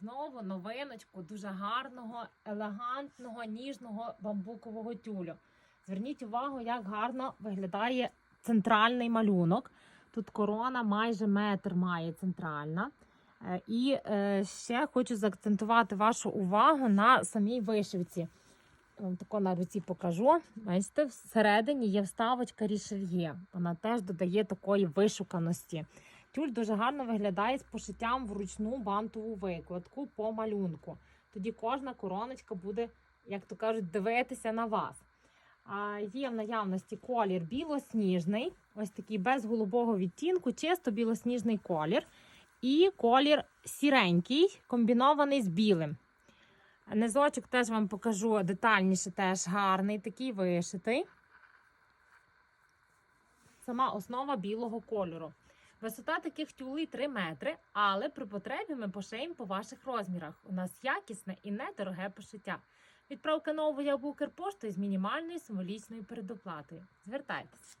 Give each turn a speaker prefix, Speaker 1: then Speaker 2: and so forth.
Speaker 1: знову новиночку дуже гарного, елегантного, ніжного бамбукового тюлю. Зверніть увагу, як гарно виглядає центральний малюнок. Тут корона майже метр має центральна. Е, І е, ще хочу заакцентувати вашу увагу на самій вишивці. Вам тако на руці покажу. Бачите, всередині є вставочка рішельє. Вона теж додає такої вишуканості. Тюль дуже гарно виглядає з пошиттям вручну бантову викладку по малюнку. Тоді кожна короночка буде, як то кажуть, дивитися на вас. А є в наявності колір білосніжний, ось такий без голубого відтінку, чисто білосніжний колір. І колір сіренький, комбінований з білим. Низочок теж вам покажу детальніше, теж гарний, такий вишитий. Сама основа білого кольору. Висота таких тюлей 3 метри, але при потребі ми пошиємо по ваших розмірах. У нас якісне і недороге пошиття. Відправка нового букер Укрпоштою з мінімальною символічною передоплатою. Звертайтеся.